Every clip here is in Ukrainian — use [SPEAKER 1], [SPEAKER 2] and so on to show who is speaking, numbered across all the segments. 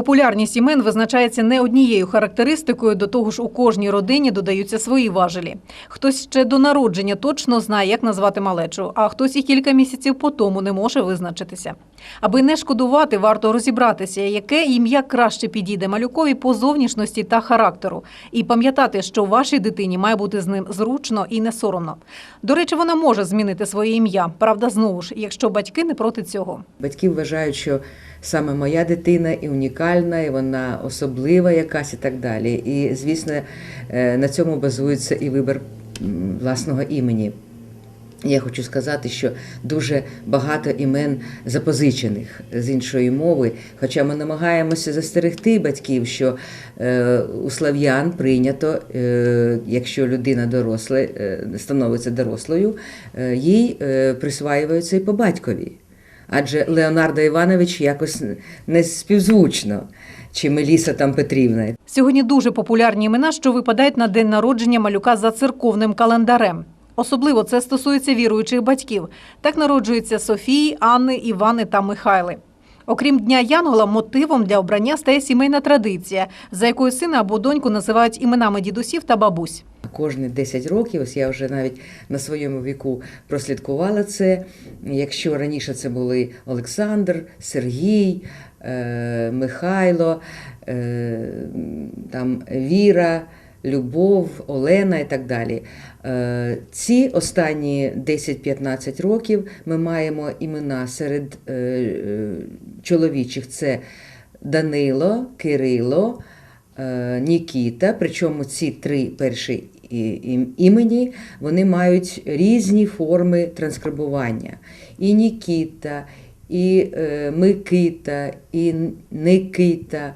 [SPEAKER 1] Популярність імен визначається не однією характеристикою, до того ж у кожній родині додаються свої важелі. Хтось ще до народження точно знає, як назвати малечу, а хтось і кілька місяців по тому не може визначитися. Аби не шкодувати, варто розібратися, яке ім'я краще підійде малюкові по зовнішності та характеру, і пам'ятати, що вашій дитині має бути з ним зручно і не соромно. До речі, вона може змінити своє ім'я. Правда, знову ж, якщо батьки не проти цього.
[SPEAKER 2] Батьки вважають, що саме моя дитина і унікальна, і вона особлива якась і так далі. І, звісно, е, на цьому базується і вибір власного імені. Я хочу сказати, що дуже багато імен запозичених з іншої мови. Хоча ми намагаємося застерегти батьків, що е, у слав'ян прийнято, е, якщо людина доросла, становиться дорослою, їй присваюються і по батькові. Адже Леонардо Іванович якось не співзвучно, чи Меліса там Петрівна.
[SPEAKER 1] Сьогодні дуже популярні імена, що випадають на день народження малюка за церковним календарем. Особливо це стосується віруючих батьків. Так народжуються Софії, Анни, Івани та Михайли. Окрім Дня Янгола, мотивом для обрання стає сімейна традиція, за якою сина або доньку називають іменами дідусів та бабусь.
[SPEAKER 2] Кожні 10 років, ось я вже навіть на своєму віку прослідкувала це. Якщо раніше це були Олександр, Сергій, е, Михайло, е, там Віра, Любов, Олена і так далі. Е, Ці останні 10-15 років ми маємо імена серед чоловічих: це Данило, Кирило, Нікіта. Причому ці три перші імені вони мають різні форми транскрибування. І Нікіта, і е, Микита, і Никита.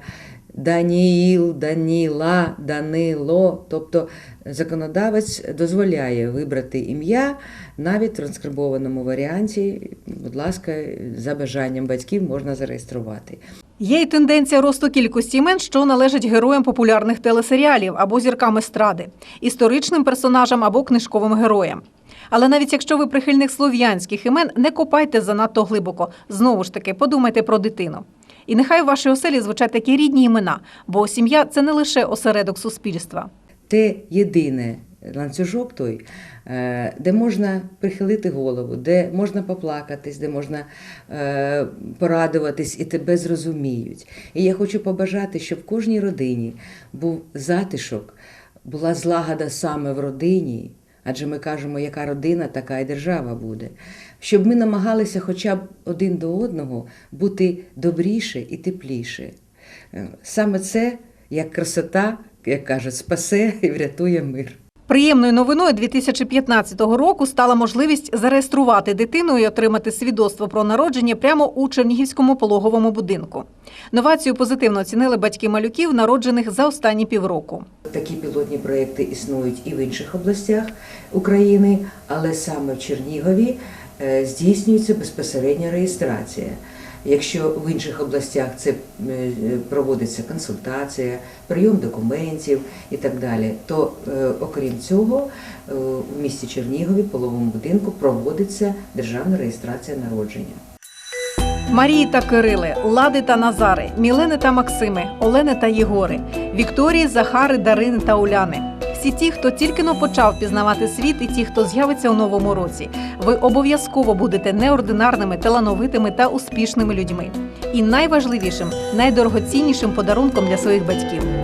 [SPEAKER 2] Даніїл, Даніла, Данило. Тобто законодавець дозволяє вибрати ім'я навіть в транскрибованому варіанті. Будь ласка, за бажанням батьків можна зареєструвати.
[SPEAKER 1] Є й тенденція росту кількості імен, що належать героям популярних телесеріалів або зіркам естради, історичним персонажам або книжковим героям. Але навіть якщо ви прихильник слов'янських імен, не копайте занадто глибоко. Знову ж таки, подумайте про дитину. І нехай в вашій оселі звучать такі рідні імена, бо сім'я це не лише осередок суспільства.
[SPEAKER 2] те єдине ланцюжок той, е, де можна прихилити голову, де можна поплакатись, де можна е, порадуватись і тебе зрозуміють. І я хочу побажати, щоб в кожній родині був затишок, була злагода саме в родині. Адже ми кажемо, яка родина, така і держава буде. Щоб ми намагалися хоча б один до одного бути добріше і тепліше. Е, Саме це, як красота, як кажуть, спасе і врятує мир.
[SPEAKER 1] Приємною новиною 2015 року стала можливість зареєструвати дитину і отримати свідоцтво про народження прямо у Чернігівському пологовому будинку. Новацію позитивно оцінили батьки малюків, народжених за останні півроку.
[SPEAKER 2] Такі пілотні проекти існують і в інших областях України, але саме в Чернігові е, здійснюється безпосередня реєстрація. Якщо в інших областях це е, проводиться консультація, прийом документів і так далі, то е, окрім цього е, в місті Чернігові, половому будинку, проводиться державна реєстрація народження.
[SPEAKER 1] Марії та Кирили, Лади та Назари, Мілени та Максими, Олени та Єгори, Вікторії, Захари, Дарини та Уляни. Всі ті, хто тільки но почав пізнавати світ, і ті, хто з'явиться у новому році. Ви обов'язково будете неординарними, талановитими та успішними людьми. І найважливішим, найдорогоціннішим подарунком для своїх батьків.